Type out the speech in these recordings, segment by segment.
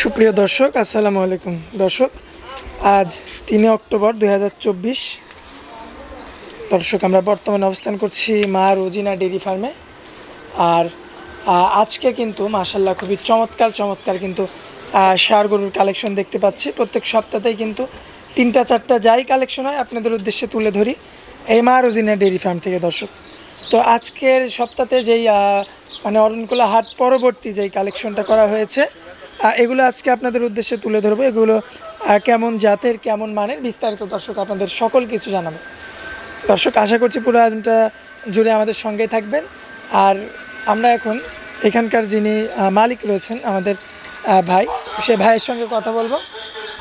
সুপ্রিয় দর্শক, আসসালামু আলাইকুম। দর্শক, আজ তিনে অক্টোবর দু হাজার চব্বিশ। দর্শক, আমরা বর্তমানে অবস্থান করছি মা রোজিনা ডেরি ফার্মে। আর আজকে কিন্তু মাসাল্লাহ খুবই চমৎকার চমৎকার কিন্তু ষাঁড় গরুর কালেকশন দেখতে পাচ্ছি। প্রত্যেক সপ্তাহতেই কিন্তু তিনটা, চারটা যাই কালেকশন হয়, আপনাদের উদ্দেশ্যে তুলে ধরি এই মা রোজিনা ডেরি ফার্ম থেকে, দর্শক। তো আজকের সপ্তাহে যেই মানে অরণকুলা হাট পরবর্তী যেই কালেকশনটা করা হয়েছে এগুলো আজকে আপনাদের উদ্দেশ্যে তুলে ধরবো। এগুলো কেমন জাতের, কেমন মানের বিস্তারিত দর্শক আপনাদের সকল কিছু জানাব। দর্শক, আশা করছি পুরো আয়োজনটা জুড়ে আমাদের সঙ্গেই থাকবেন। আর আমরা এখন এখানকার যিনি মালিক রয়েছেন আমাদের ভাই, সে ভাইয়ের সঙ্গে কথা বলব।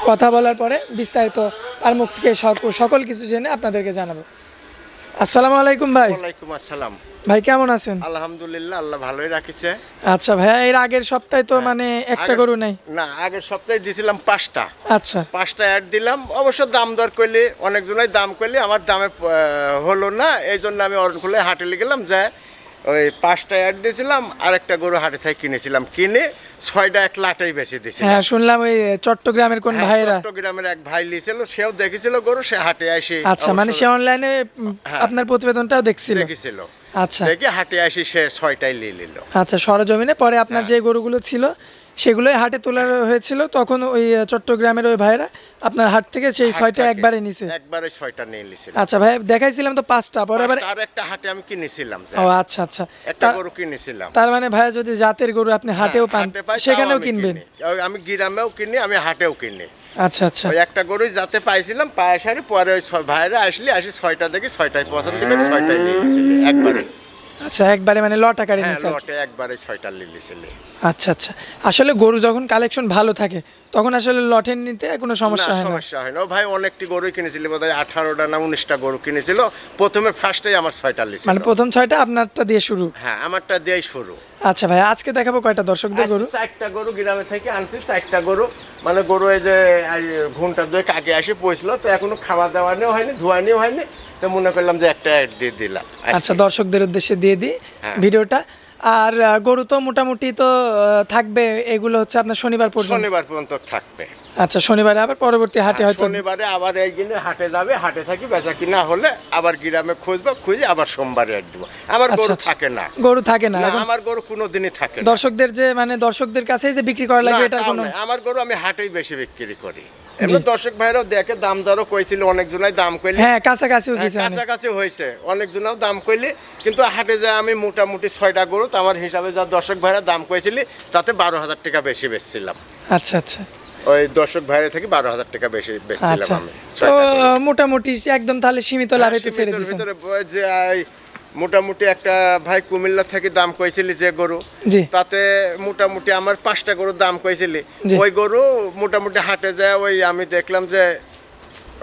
কথা বলার পরে বিস্তারিত তার মুখ থেকে সক- সকল কিছু জেনে আপনাদেরকে জানাব। আসসালামু আলাইকুম ভাই। ওয়ালাইকুম আসসালাম। ভাই কেমন আছেন? আলহামদুলিল্লাহ আল্লাহ ভালোই রাখিছে। আচ্ছা ভাইয়া এর আগের সপ্তাহে তো মানে একটা গরু নেই? না আগের সপ্তাহে দিয়েছিলাম পাঁচটা। আচ্ছা। পাঁচটা অ্যাড দিলাম। অবশ্য দাম দর করলে অনেকজনাই দাম করলে আমার দামে হলো না এই জন্য আমি অরণকুলে হাটে গেলাম যে ওই পাঁচটা অ্যাড দিয়েছিলাম আর একটা গরু হাটে থেকে কিনেছিলাম। কিনে ছয়টা এক লাটাই বেশি দিয়েছে হ্যাঁ শুনলাম ওই চট্টগ্রামের কোন ভাইরা চট্টগ্রামের এক ভাই নিয়েছিল সেও দেখেছিল গরু সে হাটে আসে আচ্ছা মানে সে অনলাইনে হ্যাঁ। আপনার প্রতিবেদনটাও দেখছিল? দেখেছিল। আচ্ছা। দেখে হাটে আসি সে ছয়টাই নিয়ে নিল। আচ্ছা সরজমিনে পরে আপনার হ্যাঁ। যে গরুগুলো ছিল সেগুলোই হাটে তোলা হয়েছিল। তখন ওই চট্টগ্রামের ওই ভাইরা আপনার হাট থেকে সেই ছয়টা একবারে নিছে। একবারে ছয়টা নিয়ে নিয়েছিল আচ্ছা ভাই দেখাইছিলাম তো পাঁচটা পরে আবার আর একটা হাটে আমি কিনেছিলাম ও আচ্ছা আচ্ছা। একটা গরু কিনেছিলাম। তার মানে ভাইয়া যদি জাতের গরু আপনি হাটেও হ্যাঁ, পান হাটে পাই, তাও সেখানেও কিনবেন। আমি গ্রামেও কিনি আমি হাটেও কিনি। আচ্ছা আচ্ছা। ওই একটা গরুই যাতে পাইছিলাম পায়ে সারি পরে ওই ভাইরা আসলে আসি ছয়টা দেখি ছয়টায় পছন্দ করে ছয়টায় নিয়ে একবারে। আচ্ছা একবারে মানে লট আকারে হ্যাঁ নিছে লটে একবারে ছয়টা নিয়ে নিয়েছিল আচ্ছা আচ্ছা। আসলে গরু যখন কালেকশন ভালো থাকে তখন আসলে লটের নিতে কোনো সমস্যা হয় না? সমস্যা হয় না। ভাই অনেকটি গরুই কিনেছিল বোধ হয় আঠারোটা না উনিশটা গরু কিনেছিল। প্রথমে ফার্স্টেই আমার ছয়টা লিছিল মানে প্রথম ছয়টা আপনারটা দিয়ে শুরু? হ্যাঁ আমারটা দিয়েই শুরু। আচ্ছা ভাই আজকে দেখাবো কয়টা দর্শকদের গরু? চারটা গরু গ্রামে থেকে আনছি চারটা গরু। মানে গরু এই যে ঘণ্টা দুই আগে আসে পৌঁছলো তো এখনও খাওয়া দাওয়া নিয়েও হয়নি ধোয়া নিয়েও হয়নি। তো মনে করলাম যে একটা অ্যাড দিয়ে দিলাম আচ্ছা দর্শকদের উদ্দেশ্যে দিয়ে দিই হ্যাঁ। ভিডিওটা। আর গরু তো মোটামুটি তো থাকবে এগুলো হচ্ছে আপনার শনিবার পর্যন্ত। শনিবার পর্যন্ত থাকবে। আচ্ছা শনিবারে আবার পরবর্তী হাটে হ্যাঁ, হয়তো শনিবারে আবার এই দিনে হাটে যাবে হাটে থাকি বেচা কিনা হলে আবার গ্রামে খুঁজবো খুঁজে আবার সোমবারে অ্যাড দেবো। আমার আচ্ছা, গরু আচ্ছা। থাকে না। গরু থাকে না আমার গরু কোনোদিনই থাকে দর্শকদের যে মানে দর্শকদের কাছেই যে বিক্রি করা লাগে এটা কোনো আমার গরু আমি হাটেই বেশি বিক্রি করি। এমনি দর্শক ভাইরাও দেখে দাম দরও কইছিল অনেকজনাই দাম কইলে। হ্যাঁ হ্যাঁ, অনেক। কাছাকাছি হয়েছে অনেকজনাও দাম কইলে। কিন্তু হাটে যে আমি মোটামুটি ছয়টা গরু আমার হিসাবে যা দর্শক ভাইরা দাম কইছিলি তাতে বারো হাজার টাকা বেশি বেচছিলাম। আচ্ছা আচ্ছা। ওই দর্শক ভাইরা থেকে বারো হাজার টাকা বেশি বেচছিলাম আচ্ছা। আমি। মোটামুটি একদম তাহলে সীমিত লাভে তো ছেড়ে দিয়েছেন মোটামুটি একটা ভাই কুমিল্লা থেকে দাম কইছিলি যে গরু তাতে মোটামুটি আমার পাঁচটা গরুর দাম কইছিলি। ওই গরু মোটামুটি হাটে যায় ওই আমি দেখলাম যে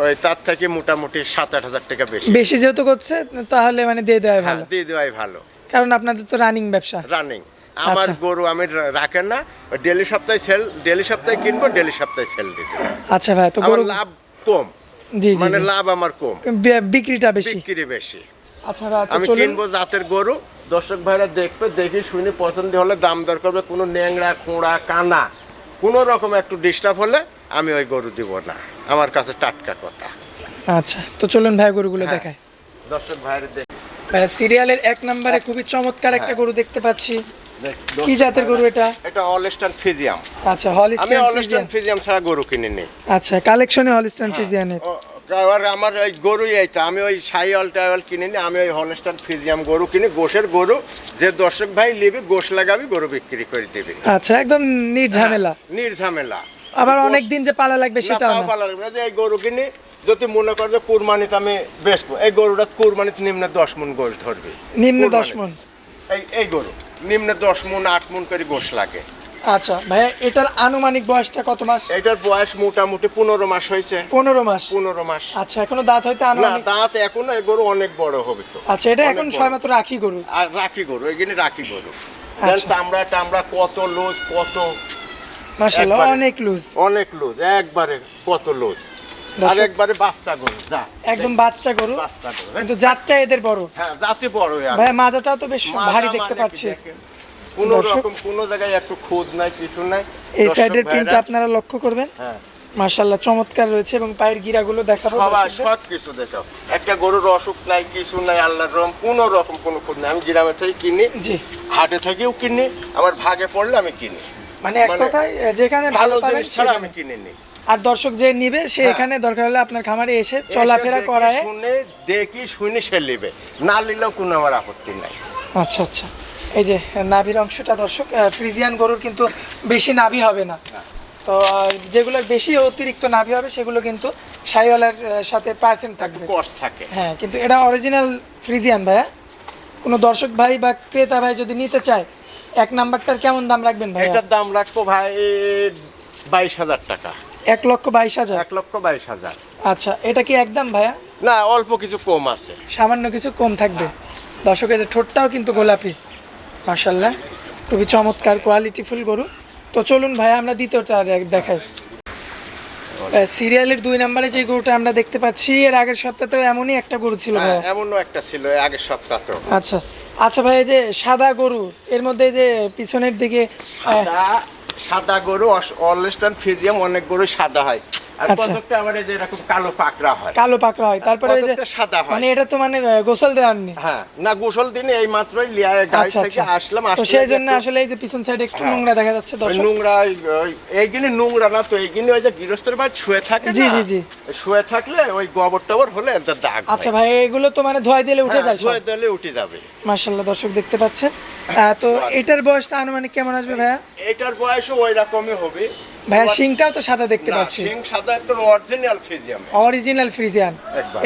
ওই তার থেকে মোটামুটি সাত আট হাজার টাকা বেশি। বেশি যেহেতু করছে তাহলে মানে দিয়ে দেওয়াই হ্যাঁ ভালো। দিয়ে দেওয়াই ভালো। কারণ আপনাদের তো রানিং ব্যবসা। রানিং আমার আচ্ছা। গরু আমি রাখেন না ডেলি সপ্তাহে সেল ডেলি সপ্তাহে কিনবো ডেলি সপ্তাহে সেল দিতে আচ্ছা ভাই তো গরু লাভ কম। জি মানে লাভ আমার কম। বিক্রিটা বেশি। বিক্রি বেশি। আমি কিনবো জাতের গরু। দর্শক ভাইরা দেখবে দেখে শুনে পছন্দ হলে দাম দর করবে। কোনো ন্যাংরা কোঁড়া কানা কোনো রকম একটু ডিস্টার্ব হলে আমি ওই গরু দিব না। আমার কাছে টাটকা কথা। আচ্ছা তো চলুন ভাই গরুগুলো হ্যাঁ। দেখায় দর্শক ভাইরা দেখ সিরিয়ালের এক নম্বরে খুবই চমৎকার একটা হ্যাঁ। গরু দেখতে পাচ্ছি। কি জাতের গরু এটা? এটা আচ্ছা আমি হলিস্টাইন ছাড়া গরু কিনে নেই। আচ্ছা কালেকশনে হলিস্টাইন এবার আমার ওই গরুই এইটা। আমি ওই কিনে আমি ওই গরু কিনি। গোশের গরু যে দর্শক ভাই নেবে গোশ লাগাবি গরু বিক্রি করে দেবে। আচ্ছা একদম নির্ঝামেলা নির্ঝামেলা আবার অনেক দিন যে পালা লাগবে তাও না। ভালো লাগবে যে এই গরু কিনি যদি মনে কর যে কুরবানিতে আমি বেচবো এই গরুটা কুরবানিতে নিম্নে দশ মন গোশ ধরবে। নিম্নে দশ মন? এই এই গরু নিম্নে দশ মন আট মন করে গোশ লাগে। আচ্ছা ভাইয়া এটার আনুমানিক বয়সটা কত মাস? এটার বয়স মোটামুটি পনেরো মাস হয়েছে। পনেরো মাস? পনেরো মাস। আচ্ছা এখনও দাঁত হইতে না আনুমানিক দাঁত এখনও এই গরু অনেক বড় হবে তো। আচ্ছা এটা এখন বড়। মাত্র রাখি গরু? আর রাখি গরু এখানে রাখি গরু। আচ্ছা। চামড়া টামড়া কত লোজ কত মাশাআল্লাহ অনেক লুজ অনেক লোজ একবারে কত লোজ আর একবারে বাচ্চা গরু যা। একদম বাচ্চা গরু কিন্তু জাতটা এদের বড়। হ্যাঁ জাতি বড় ভাই মাজাটাও তো বেশ ভারী দেখতে পাচ্ছি। কোনো রকম কোনো জায়গায় একটু খুদ নাই কিছু নাই। এই সাইডের প্রিন্টটা আপনারা লক্ষ্য করবেন। হ্যাঁ। চমৎকার রয়েছে এবং পায়ের গিরাগুলো দেখাবো সবাই দর্শকদের। সব কিছু দেখো। একটা গরুর অসুখ নাই কিছু নাই আল্লাহর রহম কোনো রকম কোনো খুদ নাই। আমি গ্রামে থেকে কিনি জি। হাটে থেকেও কিনি আমার ভাগে পড়লে আমি কিনি। মানে এক মানে কথায় যেখানে ভালো পাবেন ছাড়া আমি কিনে নিই আর দর্শক যে নিবে সে হ্যাঁ। এখানে দরকার হলে আপনার খামারে এসে চলাফেরা করায়। শুনে দেখি শুনে সে নেবে। না নিলেও কোনো আমার আপত্তি নাই। আচ্ছা আচ্ছা। এই যে নাভির অংশটা দর্শক ফ্রিজিয়ান গরুর কিন্তু বেশি নাভি হবে না। তো যেগুলো বেশি অতিরিক্ত নাভি হবে সেগুলো কিন্তু সাইওয়ালার সাথে পার্সেন্ট থাকবে। কষ্ট থাকে। হ্যাঁ কিন্তু এটা অরিজিনাল ফ্রিজিয়ান ভাইয়া। কোনো দর্শক ভাই বা ক্রেতা ভাই যদি নিতে চায় এক নাম্বারটার কেমন দাম রাখবেন ভাই এটার দাম রাখব ভাই বাইশ হাজার টাকা। এক লক্ষ বাইশ হাজার? এক লক্ষ বাইশ হাজার। আচ্ছা এটা কি একদম ভাইয়া? না অল্প কিছু কম আছে। সামান্য কিছু কম থাকবে। দর্শকের যে ঠোঁটটাও কিন্তু গোলাপি। মার্শাল্লাহ খুবই চমৎকার কোয়ালিটিফুল গরু। তো চলুন ভাই আমরা দ্বিতীয়টা দেখাই। সিরিয়ালের দুই নম্বরে যে গরুটা আমরা দেখতে পাচ্ছি এর আগের সপ্তাহেও এমনই একটা গরু ছিল হ্যাঁ, ভাইয়া। এমনও একটা ছিল আগের সপ্তাহ তো আচ্ছা আচ্ছা ভাই এই যে সাদা গরু এর মধ্যে যে পিছনের দিকে সাদা গরু অলস্টান ফিজিয়াম অনেক গরু সাদা হয়। আর আচ্ছা। কতকটা আবার এই যে এরকম কালো পাকড়া হয়। কালো পাকড়া হয়। তারপরে ওই যে সাদা হয়। মানে এটা তো মানে গোসল দেওয়ার নেই। হ্যাঁ না গোসল দিনে এই মাত্রই লিয়ার গাড়ি আচ্ছা থেকে আচ্ছা। আসলাম আসলে সেই জন্য আসলে এই যে পিছন সাইডে একটু হ্যাঁ। নোংরা দেখা যাচ্ছে দর্শক। নোংরা নোংরা না তো এইখানে ওই যে গৃহস্থের বাড়ি শুয়ে থাকে জি? জি, জি। শুয়ে থাকলে ওই গোবর টবর হলে দাগ আচ্ছা ভাই এগুলো তো মানে ধোয়াই দিলে উঠে যায় সব। ধুয়ে দিলে উঠে যাবে। মার্শাল্লাহ দর্শক দেখতে পাচ্ছেন। তো এটার বয়সটা আনুমানিক কেমন আসবে ভাইয়া? এটার বয়সও ওই রকমই হবে। ভাইয়া শিংটাও তো সাদা দেখতে পাচ্ছি। শিং সাদা একটা অরিজিনাল ফ্রিজিয়ান অরিজিনাল ফ্রিজিয়ান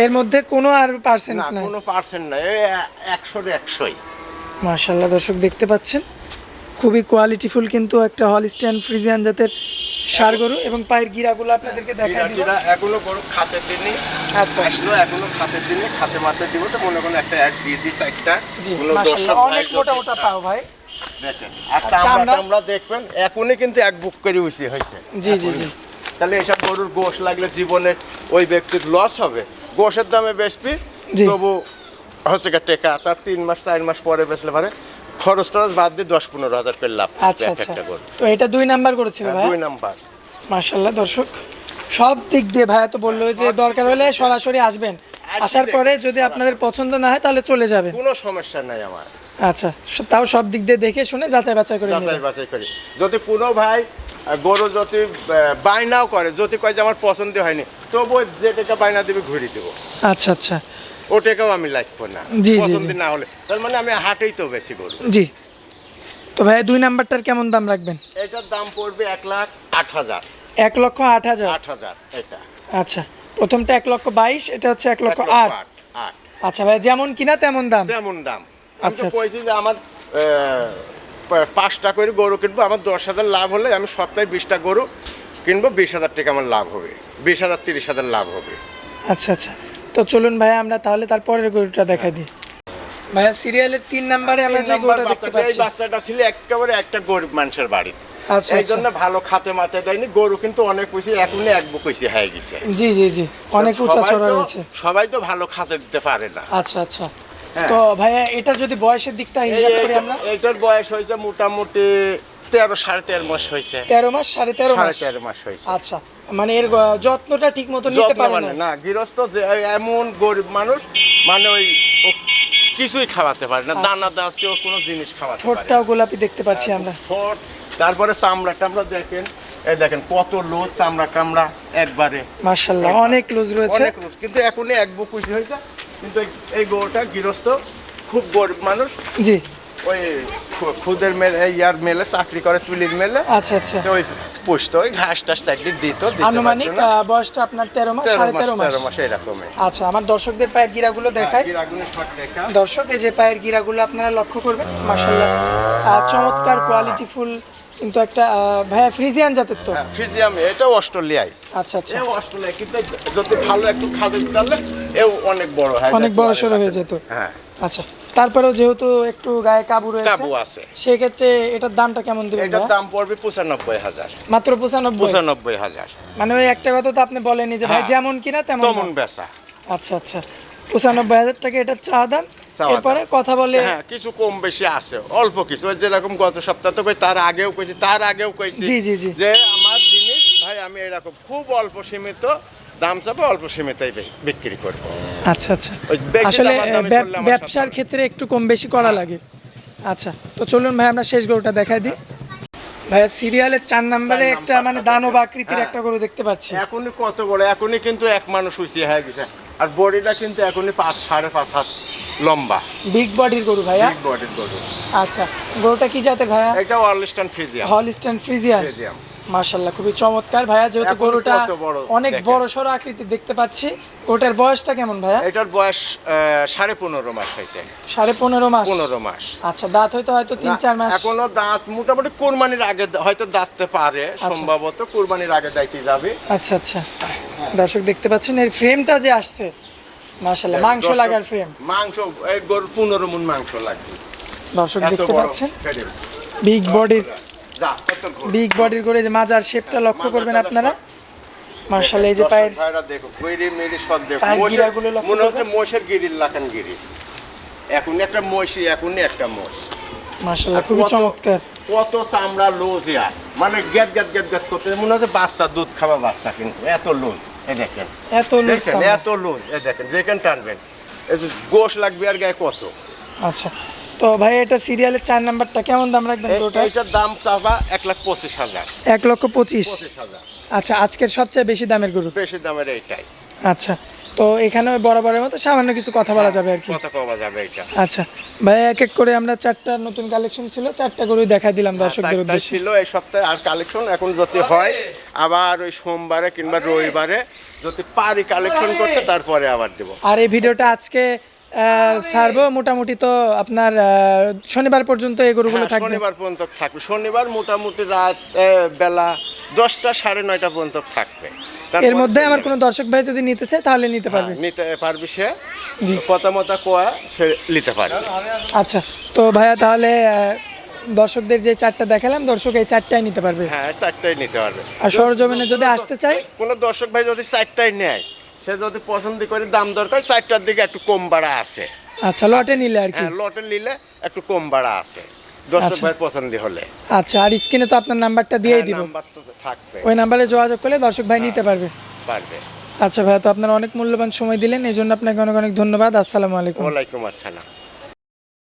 এর মধ্যে কোনো আর পার্সেন্ট না কোনো পার্সেন্ট নাই। একশো একশোর একশোই। মার্শাল্লাহ দর্শক দেখতে পাচ্ছেন। খুবই কোয়ালিটিফুল কিন্তু একটা হল স্ট্যান্ড ফ্রিজিয়ান জাতের সার গরু এবং পায়ের গিরাগুলো আপনাদেরকে দেখাই দিব। এখনও গরু খাতে দিনে আচ্ছা। আসলো এখনও খাতে দিনে খাতে মাতে দিব তো মনে কোনো একটা অ্যাড দিয়ে দিস একটা। অনেক মোটা মোটা পাও ভাই। দেখেন আর আচ্ছা, চামড়া আমরা- দেখবেন এখনই কিন্তু এক বুক করে উঠে হয়েছে জি, জি, জি। তাহলে এসব গরুর গোশ লাগলে জীবনে ওই ব্যক্তির লস হবে। গোশের দামে জি। তবু হচ্ছে টেকা তার তিন মাস চার মাস পরে বেচলে পারে। খরচ টরচ বাদ দিয়ে দশ পনেরো হাজার করে লাভ আচ্ছা আচ্ছা। তো এটা দুই নাম্বার করেছিল হ্যাঁ, ভাই? দুই নাম্বার। মার্শাল্লাহ দর্শক সব দিক দিয়ে ভাইয়া তো বলল যে দরকার হলে সরাসরি আসবেন। আসার পরে যদি আপনাদের পছন্দ না হয় তাহলে চলে যাবেন। কোনো সমস্যা নাই আমার। আচ্ছা তাও সব দিক দিয়ে দেখে শুনে যাচাই বাছাই করে যাচাই বাছাই করি। যদি কোনো ভাই গরু যদি বায়নাও করে যদি কয় যে আমার পছন্দ হয়নি তবু ওই যে টাকা বায়না দিবে ঘুরে দেবো। আচ্ছা আচ্ছা। ও টাকাও আমি লাগবো না। জি, পছন্দ না হলে। তার মানে আমি হাটেই তো বেশি গরু। জি। তো ভাইয়া দুই নাম্বারটার কেমন দাম রাখবেন? এটার দাম পড়বে এক লাখ আট হাজার। এক লক্ষ আট হাজার? আট হাজার এটা। আচ্ছা প্রথমটা এক লক্ষ বাইশ এটা হচ্ছে এক লক্ষ আট। আচ্ছা ভাই যেমন কিনা তেমন দাম। তেমন দাম। আচ্ছা, আচ্ছা। কইছি যে আমার পাঁচটা করে গরু কিনবো আমার দশ হাজার লাভ হলে আমি সপ্তাহে বিশটা গরু কিনবো বিশ হাজার টাকা আমার লাভ হবে। বিশ হাজার তিরিশ হাজার লাভ হবে। আচ্ছা আচ্ছা। তো চলুন ভাইয়া আমরা তাহলে তারপরের গরুটা দেখাই দিই। ভাইয়া সিরিয়ালের তিন নাম্বারে আমরা যে গরুটা দেখতে বাচ্চাটা, এই বাচ্চাটা ছিল একেবারে একটা গরিব মানুষের বাড়ি। আচ্ছা এই আচ্ছা। জন্য ভালো খাতে মাতে দেয়নি গরু কিন্তু অনেক পয়সা এখনই এক বুক পয়সা হয়ে গেছে। জি জি জি অনেক উঁচা সবাই চড়া তো- রয়েছে। সবাই তো ভালো খাতে দিতে পারে না। আচ্ছা আচ্ছা। হ্যাঁ। তো ভাইয়া এটা যদি বয়সের দিকটা হিসাব করি আমরা। এইটার বয়স হয়েছে মোটামুটি তেরো সাড়ে তেরো মাস হয়েছে। তেরো মাস সাড়ে তেরো সাড়ে মাস? তেরো মাস হয়েছে। আচ্ছা মানে এর যত্নটা ঠিক মতো নিতে পারে মানে না? না গৃহস্থ যে এমন গরিব মানুষ মানে ওই কিছুই খাওয়াতে পারে না আচ্ছা। দানা কোনো জিনিস খাওয়াতে পারে ঠোঁটটাও গোলাপি দেখতে পাচ্ছি আমরা। ঠোঁট তারপরে চামড়া টামড়া দেখেন এই দেখেন কত লোজ চামড়া টামড়া একবারে। মার্শাল্লাহ অনেক লুজ রয়েছে। অনেক লোজ কিন্তু এখনই এক বুক খুশি হয়েছে কিন্তু এই- এই গরুটা গৃহস্থ খুব গরিব মানুষ। জি। ওই খুদের মেলে ইয়ার মেলে চাকরি করে তুলির মেলে। আচ্ছা আচ্ছা। ওই পুষতো ওই ঘাস টাস চাকরি দিত আনুমানিক বয়সটা আপনার তেরো মাস সাড়ে মাস তেরো মাস? তেরো মাস এরকমই। আচ্ছা আমার দর্শকদের পায়ের গিরাগুলো দেখায় আগুনের দর্শক এই যে পায়ের গিরাগুলো আপনারা লক্ষ্য করবেন মার্শাল্লাহ চমৎকার কোয়ালিটি ফুল কিন্তু একটা ভাইয়া ফ্রিজিয়ান জাতের তো। ফিজিয়াম এটাও অস্ট্রেলিয়ায়। আচ্ছা আচ্ছা। অস্ট্রেলিয়া কিন্তু যদি ভালো একটু খাদ্য দিতে এও অনেক বড় হয়। অনেক বড় সড়ো হয়ে যেত। হ্যাঁ। আচ্ছা তারপরেও যেহেতু একটু গায়ে কাবু রয়েছে কাবু আছে। সেক্ষেত্রে এটার দামটা কেমন দেবেন এটার দাম পড়বে পঁচানব্বই হাজার। মাত্র পঁচানব্বই? পঁচানব্বই হাজার। মানে ওই একটা কথা তো আপনি বলেনি যে ভাই হ্যাঁ। যেমন কিনা তেমন তেমন বেচা। আচ্ছা আচ্ছা পঁচানব্বই হাজার টাকা এটা চা দাম। এরপরে কথা বলে হ্যাঁ কিছু কম বেশি আছে অল্প কিছু। ওই যেরকম গত সপ্তাহ তো কই তার আগেও কইছি তার আগেও কইছি জি, জি, জি। যে আমার জিনিস ভাই আমি এরকম খুব অল্প সীমিত দাম চাপে অল্প সীমিতই বিক্রি করব। আচ্ছা আচ্ছা। আসলে ব্যবসার ক্ষেত্রে একটু কম বেশি করা লাগে। আচ্ছা তো চলুন ভাই আমরা শেষ গরুটা দেখাই দিই। ভাইয়া সিরিয়ালের চার নম্বরে একটা মানে। দানব আকৃতির হ্যাঁ। একটা গরু দেখতে পাচ্ছি। এখনই কত বড় এখনই কিন্তু এক মানুষ হয়েছে হয়ে গেছে। আর বডিটা কিন্তু এখনই পাঁচ সাড়ে পাঁচ হাত লম্বা। বিগ বডির গরু ভাইয়া? বিগ বডির গরু। আচ্ছা গরুটা কি জাতের ভাইয়া? এটা ওয়ার্লিস্টান ফিজিয়াম হলিস্টান ফ্রিজিয়ান ফিজিয়াম মাশাল্লাহ খুবই চমৎকার। ভাইয়া যেহেতু গরুটা অনেক বড় সড়ো আকৃতির দেখতে পাচ্ছি ওটার বয়সটা কেমন ভাইয়া? এটার বয়স সাড়ে পনেরো মাস হয়েছে। সাড়ে পনেরো মাস? পনেরো মাস। আচ্ছা দাঁত হয়তো হয়তো তিন চার মাস। এখনও দাঁত মোটামুটি কোরবানির আগে হয়তো দাঁততে পারে সম্ভবত কোরবানির আগে দাইতে যাবে। আচ্ছা আচ্ছা। দর্শক দেখতে পাচ্ছেন এর ফ্রেমটা যে আসছে মাশাল্লাহ মাংস লাগার ফ্রেম মাংস এই গরুর পনেরো মন মাংস লাগবে। দর্শক দেখতে পাচ্ছেন? বিগ বডির। বিগ বডির করে যে মাজার শেপটা লক্ষ্য করবেন আপনারা। দেখো। মার্শাল্লাহ এই যে পায়ের দেখো, গিরি মিরি সব দেখো। মনে হচ্ছে। মোষের গিরির লাখান গিরি এখন একটা মহিষী এখনই একটা মোষ মার্শাল্লাহ আর খুবই চমৎকার। কত চামড়া লোজ ইয়ার। মানে গেট গেট গেট গেট করতে মনে হচ্ছে বাচ্চা দুধ খাওয়া বাচ্চা কিন্তু। এত লোজ এ দেখেন। এত লুজ এত লোজ এ দেখেন। যেখানে টানবেন। গোশ লাগবে আর গায়ে কত। আচ্ছা। তো ভাই এটা সিরিয়ালের চার নাম্বারটা কেমন দাম রাখবেন ওটা দাম চাবা এক লাখ পঁচিশ হাজার। এক লক্ষ পঁচিশ? হাজার। আচ্ছা আজকের সবচেয়ে বেশি দামের গরু? বেশি দামের এইটাই। আচ্ছা তো এখানে ওই বরাবরের মতো সামান্য কিছু কথা বলা যাবে আর কি। কত পাওয়া যাবে এটা আচ্ছা ভাই এক এক করে আমরা চারটা নতুন কালেকশন ছিল চারটা গরু দেখা দিলাম দর্শকদের উদ্দেশ্যে। ছিল এই সপ্তাহে আর কালেকশন এখন যদি হয় আবার ওই সোমবারে কিংবা রবিবারে যদি পারি কালেকশন করতে তারপরে আবার দেবো। আর এই ভিডিওটা আজকে ছাড়বো মোটামুটি তো আপনার শনিবার পর্যন্ত এই গরুগুলো হ্যাঁ, থাকবে। শনিবার পর্যন্ত থাকবে। শনিবার মোটামুটি রাত বেলা দশটা সাড়ে নয়টা পর্যন্ত থাকবে। এর মধ্যে আমার কোনো দর্শক ভাই যদি নিতে চায় তাহলে নিতে। পারবে। হ্যাঁ, নিতে পারবি সে। জি। কথা মতো কোয়া সে নিতে পারবে। আচ্ছা তো ভাইয়া তাহলে দর্শকদের যে চারটা দেখালাম দর্শক এই চারটাই নিতে পারবে। হ্যাঁ চারটাই নিতে পারবে। আর সরজমিনে যদি আসতে চাই কোনো দর্শক ভাই যদি চারটাই নেয় সে যদি পছন্দ করে দাম দরকার চারটার দিকে একটু কম বাড়া আছে। আচ্ছা লটে নিলে আর কি? হ্যাঁ লটে নিলে একটু কম বাড়া আছে দর্শক আচ্ছা। ভাই পছন্দ হলে। আচ্ছা আর স্ক্রিনে তো আপনার নাম্বারটা দিয়েই হ্যাঁ, দিব। নাম্বার তো থাকবে। ওই নাম্বারে যোগাযোগ করলে দর্শক ভাই নিতে পারবে। পারবে। আচ্ছা ভাইয়া তো আপনার অনেক মূল্যবান সময় দিলেন এই জন্য আপনাকে অনেক অনেক ধন্যবাদ। আসসালামু আলাইকুম। ওয়ালাইকুম আসসালাম।